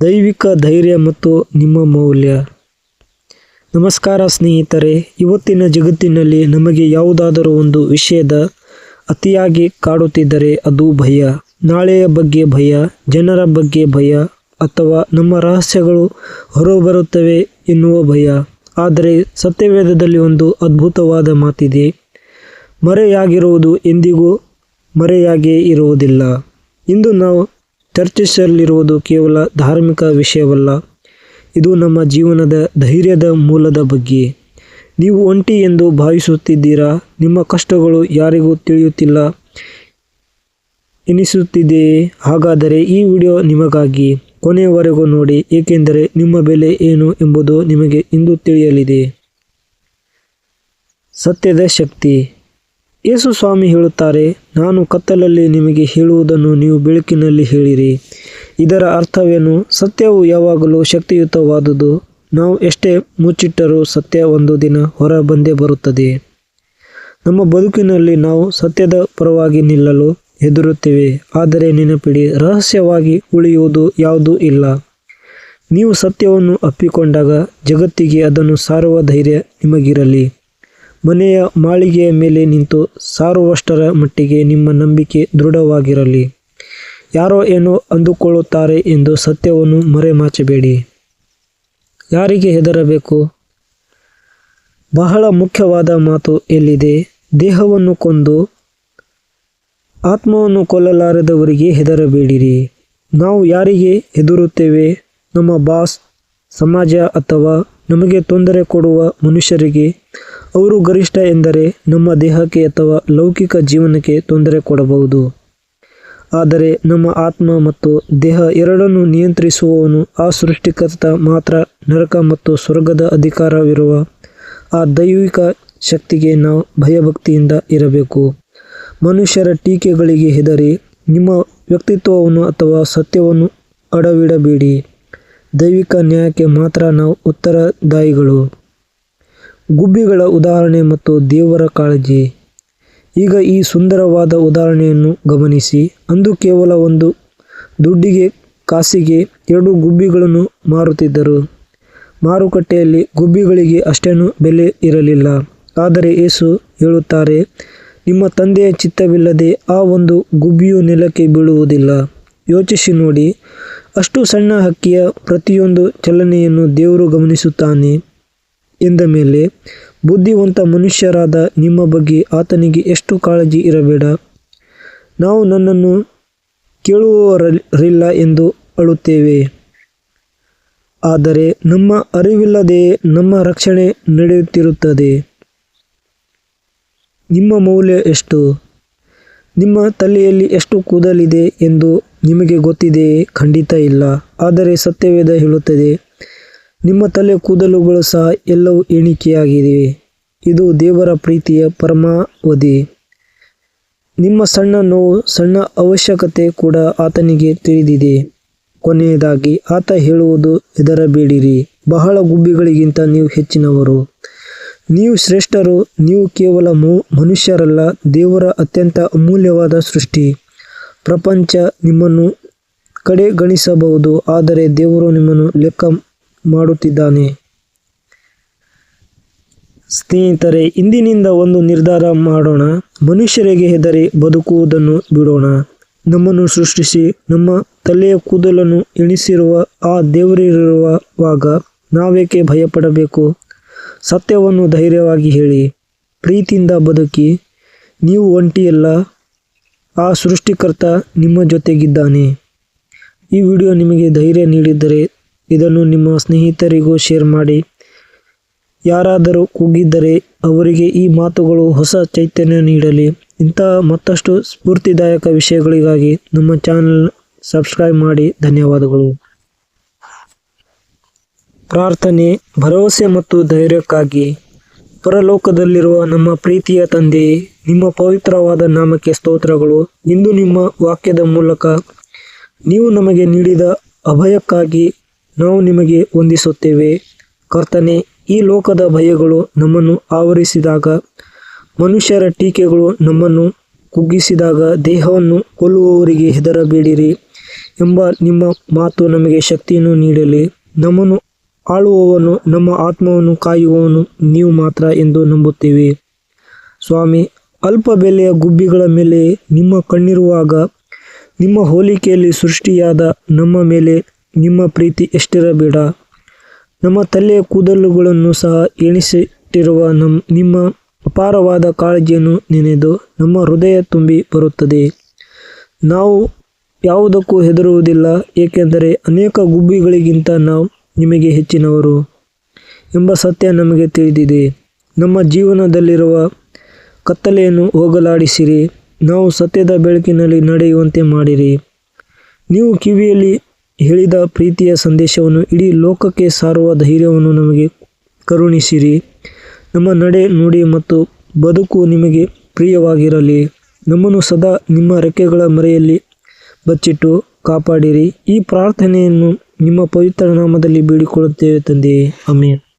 ದೈವಿಕ ಧೈರ್ಯ ಮತ್ತು ನಿಮ್ಮ ಮೌಲ್ಯ. ನಮಸ್ಕಾರ ಸ್ನೇಹಿತರೆ, ಇವತ್ತಿನ ಜಗತ್ತಿನಲ್ಲಿ ನಮಗೆ ಯಾವುದಾದರೂ ಒಂದು ವಿಷಯದ ಅತಿಯಾಗಿ ಕಾಡುತ್ತಿದ್ದರೆ ಅದು ಭಯ. ನಾಳೆಯ ಬಗ್ಗೆ ಭಯ, ಜನರ ಬಗ್ಗೆ ಭಯ ಅಥವಾ ನಮ್ಮ ರಹಸ್ಯಗಳು ಹೊರಬರುತ್ತವೆ ಎನ್ನುವ ಭಯ. ಆದರೆ ಸತ್ಯವೇದದಲ್ಲಿ ಒಂದು ಅದ್ಭುತವಾದ ಮಾತಿದೆ, ಮರೆಯಾಗಿರುವುದು ಎಂದಿಗೂ ಮರೆಯಾಗೇ ಇರುವುದಿಲ್ಲ. ಇಂದು ನಾವು ಚರ್ಚಿಸಲಿರುವುದು ಕೇವಲ ಧಾರ್ಮಿಕ ವಿಷಯವಲ್ಲ. ಇದು ನಮ್ಮ ಜೀವನದ ಧೈರ್ಯದ ಮೂಲದ ಬಗ್ಗೆ. ನೀವು ಒಂಟಿ ಎಂದು ಭಾವಿಸುತ್ತಿದ್ದೀರಾ? ನಿಮ್ಮ ಕಷ್ಟಗಳು ಯಾರಿಗೂ ತಿಳಿಯುತ್ತಿಲ್ಲ. ಎನಿಸುತ್ತಿದೆಯೇ? ಹಾಗಾದರೆ ಈ ವಿಡಿಯೋ ನಿಮಗಾಗಿ. ಕೊನೆಯವರೆಗೂ ನೋಡಿ, ಏಕೆಂದರೆ ನಿಮ್ಮ ಬೆಲೆ ಏನು ಎಂಬುದು ನಿಮಗೆ ಇಂದು ತಿಳಿಯಲಿದೆ. ಸತ್ಯದ ಶಕ್ತಿ. ಯೇಸು ಸ್ವಾಮಿ ಹೇಳುತ್ತಾರೆ, ನಾನು ಕತ್ತಲಲ್ಲಿ ನಿಮಗೆ ಹೇಳುವುದನ್ನು ನೀವು ಬೆಳಕಿನಲ್ಲಿ ಹೇಳಿರಿ. ಇದರ ಅರ್ಥವೇನು? ಸತ್ಯವು ಯಾವಾಗಲೂ ಶಕ್ತಿಯುತವಾದುದು. ನಾವು ಎಷ್ಟೇ ಮುಚ್ಚಿಟ್ಟರೂ ಸತ್ಯ ಒಂದು ದಿನ ಹೊರ ಬಂದೇ ಬರುತ್ತದೆ. ನಮ್ಮ ಬದುಕಿನಲ್ಲಿ ನಾವು ಸತ್ಯದ ಪರವಾಗಿ ನಿಲ್ಲಲು ಹೆದರುತ್ತೇವೆ. ಆದರೆ ನೆನಪಿಡಿ, ರಹಸ್ಯವಾಗಿ ಉಳಿಯುವುದು ಯಾವುದೂ ಇಲ್ಲ. ನೀವು ಸತ್ಯವನ್ನು ಅಪ್ಪಿಕೊಂಡಾಗ ಜಗತ್ತಿಗೆ ಅದನ್ನು ಸಾರುವ ಧೈರ್ಯ ನಿಮಗಿರಲಿ. ಮನೆಯ ಮಾಳಿಗೆಯ ಮೇಲೆ ನಿಂತು ಸಾರುವಷ್ಟರ ಮಟ್ಟಿಗೆ ನಿಮ್ಮ ನಂಬಿಕೆ ದೃಢವಾಗಿರಲಿ. ಯಾರೋ ಏನೋ ಅಂದುಕೊಳ್ಳುತ್ತಾರೆ ಎಂದು ಸತ್ಯವನ್ನು ಮರೆಮಾಚಬೇಡಿ. ಯಾರಿಗೆ ಹೆದರಬೇಕು? ಬಹಳ ಮುಖ್ಯವಾದ ಮಾತು ಎಲ್ಲಿದೆ? ದೇಹವನ್ನು ಕೊಂದು ಆತ್ಮವನ್ನು ಕೊಲ್ಲಲಾರದವರಿಗೆ ಹೆದರಬೇಡಿರಿ. ನಾವು ಯಾರಿಗೆ ಹೆದರುತ್ತೇವೆ? ನಮ್ಮ ಬಾಸ್, ಸಮಾಜ ಅಥವಾ ನಮಗೆ ತೊಂದರೆ ಕೊಡುವ ಮನುಷ್ಯರಿಗೆ ಅವರು ಗರಿಷ್ಠ ಎಂದರೆ ನಮ್ಮ ದೇಹಕ್ಕೆ ಅಥವಾ ಲೌಕಿಕ ಜೀವನಕ್ಕೆ ತೊಂದರೆ ಕೊಡಬಹುದು. ಆದರೆ ನಮ್ಮ ಆತ್ಮ ಮತ್ತು ದೇಹ ಎರಡನ್ನು ನಿಯಂತ್ರಿಸುವವನು ಆ ಸೃಷ್ಟಿಕರ್ತ ಮಾತ್ರ ನರಕ ಮತ್ತು ಸ್ವರ್ಗದ ಅಧಿಕಾರವಿರುವ ಆ ದೈವಿಕ ಶಕ್ತಿಗೆ ನಾವು ಭಯಭಕ್ತಿಯಿಂದ ಇರಬೇಕು. ಮನುಷ್ಯರ ಟೀಕೆಗಳಿಗೆ ಹೆದರಿ ನಿಮ್ಮ ವ್ಯಕ್ತಿತ್ವವನ್ನು ಅಥವಾ ಸತ್ಯವನ್ನು ಅಡವಿಡಬೇಡಿ. ದೈವಿಕ ನ್ಯಾಯಕ್ಕೆ ಮಾತ್ರ ನಾವು ಉತ್ತರದಾಯಿಗಳು. ಗುಬ್ಬಿಗಳ ಉದಾಹರಣೆ ಮತ್ತು ದೇವರ ಕಾಳಜಿ. ಈಗ ಈ ಸುಂದರವಾದ ಉದಾಹರಣೆಯನ್ನು ಗಮನಿಸಿ. ಅಂದು ಕೇವಲ ಒಂದು ದುಡ್ಡಿಗೆ, ಕಾಸಿಗೆ ಎರಡು ಗುಬ್ಬಿಗಳನ್ನು ಮಾರುತ್ತಿದ್ದರು. ಮಾರುಕಟ್ಟೆಯಲ್ಲಿ ಗುಬ್ಬಿಗಳಿಗೆ ಅಷ್ಟೇನು ಬೆಲೆ ಇರಲಿಲ್ಲ. ಆದರೆ ಏಸು ಹೇಳುತ್ತಾರೆ, ನಿಮ್ಮ ತಂದೆಯ ಚಿತ್ತವಿಲ್ಲದೆ ಆ ಒಂದು ಗುಬ್ಬಿಯು ನೆಲಕ್ಕೆ ಬೀಳುವುದಿಲ್ಲ. ಯೋಚಿಸಿ ನೋಡಿ. ಅಷ್ಟು ಸಣ್ಣ ಹಕ್ಕಿಯ ಪ್ರತಿಯೊಂದು ಚಲನೆಯನ್ನು ದೇವರು ಗಮನಿಸುತ್ತಾನೆ. ಎಂದ ಮೇಲೆ, ಬುದ್ಧಿವಂತ ಮನುಷ್ಯರಾದ ನಿಮ್ಮ ಬಗ್ಗೆ ಆತನಿಗೆ ಎಷ್ಟು ಕಾಳಜಿ ಇರಬೇಡ? ನಾವು ನನ್ನನ್ನು ಕೇಳುವವರಿಲ್ಲ ಎಂದು ಅಳುತ್ತೇವೆ. ಆದರೆ ನಮ್ಮ ಅರಿವಿಲ್ಲದೆಯೇ ನಮ್ಮ ರಕ್ಷಣೆ ನಡೆಯುತ್ತಿರುತ್ತದೆ. ನಿಮ್ಮ ಮೌಲ್ಯ ಎಷ್ಟು? ನಿಮ್ಮ ತಲೆಯಲ್ಲಿ ಎಷ್ಟು ಕೂದಲಿದೆ ಎಂದು ನಿಮಗೆ ಗೊತ್ತಿದೆಯೇ? ಖಂಡಿತ ಇಲ್ಲ. ಆದರೆ ಸತ್ಯವೇದ ಹೇಳುತ್ತದೆ ನಿಮ್ಮ ತಲೆ ಕೂದಲುಗಳು ಸಹ ಎಲ್ಲವೂ ಎಣಿಕೆಯಾಗಿದೆ ಇದು ದೇವರ ಪ್ರೀತಿಯ ಪರಮಾವಧಿ. ನಿಮ್ಮ ಸಣ್ಣ ನೋವು, ಸಣ್ಣ ಅವಶ್ಯಕತೆ ಕೂಡ ಆತನಿಗೆ ತಿಳಿದಿದೆ. ಕೊನೆಯದಾಗಿ, ಆತ ಹೇಳುವುದು ಹೆದರಬೇಡಿರಿ. ಬಹಳ ಗುಬ್ಬಿಗಳಿಗಿಂತ ನೀವು ಹೆಚ್ಚಿನವರು. ನೀವು ಶ್ರೇಷ್ಠರು, ನೀವು ಕೇವಲ ಮನುಷ್ಯರಲ್ಲ, ದೇವರ ಅತ್ಯಂತ ಅಮೂಲ್ಯವಾದ ಸೃಷ್ಟಿ. ಪ್ರಪಂಚ ನಿಮ್ಮನ್ನು ಕಡೆಗಣಿಸಬಹುದು, ಆದರೆ ದೇವರು ನಿಮ್ಮನ್ನು ಲೆಕ್ಕ ಮಾಡುತ್ತಿದ್ದಾನೆ. ಸ್ನೇಹಿತರೆ, ಇಂದಿನಿಂದ ಒಂದು ನಿರ್ಧಾರ ಮಾಡೋಣ. ಮನುಷ್ಯರಿಗೆ ಹೆದರಿ ಬದುಕುವುದನ್ನು ಬಿಡೋಣ. ನಮ್ಮನ್ನು ಸೃಷ್ಟಿಸಿ, ನಮ್ಮ ತಲೆಯ ಕೂದಲನ್ನು ಎಣಿಸಿರುವ ಆ ದೇವರಿರುವಾಗ ನಾವೇಕೆ ಭಯಪಡಬೇಕು? ಸತ್ಯವನ್ನು ಧೈರ್ಯವಾಗಿ ಹೇಳಿ. ಪ್ರೀತಿಯಿಂದ ಬದುಕಿ, ನೀವು ಒಂಟಿಯಲ್ಲ. ಆ ಸೃಷ್ಟಿಕರ್ತ ನಿಮ್ಮ ಜೊತೆಗಿದ್ದಾನೆ. ಈ ವಿಡಿಯೋ ನಿಮಗೆ ಧೈರ್ಯ ನೀಡಿದ್ದರೆ ಇದನ್ನು ನಿಮ್ಮ ಸ್ನೇಹಿತರಿಗೂ ಶೇರ್ ಮಾಡಿ. ಯಾರಾದರೂ ಕೂಗಿದ್ದರೆ ಅವರಿಗೆ ಈ ಮಾತುಗಳು ಹೊಸ ಚೈತನ್ಯ ನೀಡಲಿ. ಇಂತಹ ಮತ್ತಷ್ಟು ಸ್ಫೂರ್ತಿದಾಯಕ ವಿಷಯಗಳಿಗಾಗಿ ನಮ್ಮ ಚಾನಲ್ ಸಬ್ಸ್ಕ್ರೈಬ್ ಮಾಡಿ. ಧನ್ಯವಾದಗಳು. ಪ್ರಾರ್ಥನೆ, ಭರವಸೆ ಮತ್ತು ಧೈರ್ಯಕ್ಕಾಗಿ ಪರಲೋಕದಲ್ಲಿರುವ ನಮ್ಮ ಪ್ರೀತಿಯ ತಂದೆಯೇ ನಿಮ್ಮ ಪವಿತ್ರವಾದ ನಾಮಕ್ಕೆ ಸ್ತೋತ್ರಗಳು. ಇಂದು ನಿಮ್ಮ ವಾಕ್ಯದ ಮೂಲಕ ನೀವು ನಮಗೆ ನೀಡಿದ ಅಭಯಕ್ಕಾಗಿ ನಾವು ನಿಮಗೆ ವಂದಿಸುತ್ತೇವೆ. ಕರ್ತನೆ, ಈ ಲೋಕದ ಭಯಗಳು ನಮ್ಮನ್ನು ಆವರಿಸಿದಾಗ, ಮನುಷ್ಯರ ಟೀಕೆಗಳು ನಮ್ಮನ್ನು ಕುಗ್ಗಿಸಿದಾಗ, ದೇಹವನ್ನು ಕೊಲ್ಲುವವರಿಗೆ ಹೆದರಬೇಡಿರಿ ಎಂಬ ನಿಮ್ಮ ಮಾತು ನಮಗೆ ಶಕ್ತಿಯನ್ನು ನೀಡಲಿ. ನಮ್ಮನ್ನು ಆಳುವವನು, ನಮ್ಮ ಆತ್ಮವನ್ನು ಕಾಯುವವನು ನೀವು ಮಾತ್ರ ಎಂದು ನಂಬುತ್ತೇವೆ. ಸ್ವಾಮಿ, ಅಲ್ಪ ಬೆಲೆಯ ಗುಬ್ಬಿಗಳ ಮೇಲೆ ನಿಮ್ಮ ಕಣ್ಣಿರುವಾಗ, ನಿಮ್ಮ ಹೋಲಿಕೆಯಲ್ಲಿ ಸೃಷ್ಟಿಯಾದ ನಮ್ಮ ಮೇಲೆ ನಿಮ್ಮ ಪ್ರೀತಿ ಎಷ್ಟಿರಬೇಡ. ನಮ್ಮ ತಲೆಯ ಕೂದಲುಗಳನ್ನು ಸಹ ಎಣಿಸಿಟ್ಟಿರುವ ನಮ್ಮ ನಿಮ್ಮ ಅಪಾರವಾದ ಕಾಳಜಿಯನ್ನು ನೆನೆದು ನಮ್ಮ ಹೃದಯ ತುಂಬಿ ಬರುತ್ತದೆ. ನಾವು ಯಾವುದಕ್ಕೂ ಹೆದರುವುದಿಲ್ಲ, ಏಕೆಂದರೆ ಅನೇಕ ಗುಬ್ಬಿಗಳಿಗಿಂತ ನಾವು ನಿಮಗೆ ಹೆಚ್ಚಿನವರು ಎಂಬ ಸತ್ಯ ನಮಗೆ ತಿಳಿದಿದೆ. ನಮ್ಮ ಜೀವನದಲ್ಲಿರುವ ಕತ್ತಲೆಯನ್ನು ಹೋಗಲಾಡಿಸಿರಿ, ನಾವು ಸತ್ಯದ ಬೆಳಕಿನಲ್ಲಿ ನಡೆಯುವಂತೆ ಮಾಡಿರಿ. ನೀವು ಕಿವಿಯಲ್ಲಿ ಹೇಳಿದ ಪ್ರೀತಿಯ ಸಂದೇಶವನ್ನು ಇಡೀ ಲೋಕಕ್ಕೆ ಸಾರುವ ಧೈರ್ಯವನ್ನು ನಮಗೆ ಕರುಣಿಸಿರಿ. ನಮ್ಮ ನಡೆ ನುಡಿ ಮತ್ತು ಬದುಕು ನಿಮಗೆ ಪ್ರಿಯವಾಗಿರಲಿ. ನಮ್ಮನ್ನು ಸದಾ ನಿಮ್ಮ ರೆಕ್ಕೆಗಳ ಮರೆಯಲ್ಲಿ ಬಚ್ಚಿಟ್ಟು ಕಾಪಾಡಿರಿ. ಈ ಪ್ರಾರ್ಥನೆಯನ್ನು ನಿಮ್ಮ ಪವಿತ್ರ ನಾಮದಲ್ಲಿ ಬೇಡಿಕೊಳ್ಳುತ್ತೇವೆ ತಂದೆಯೇ ಆಮೇನ್.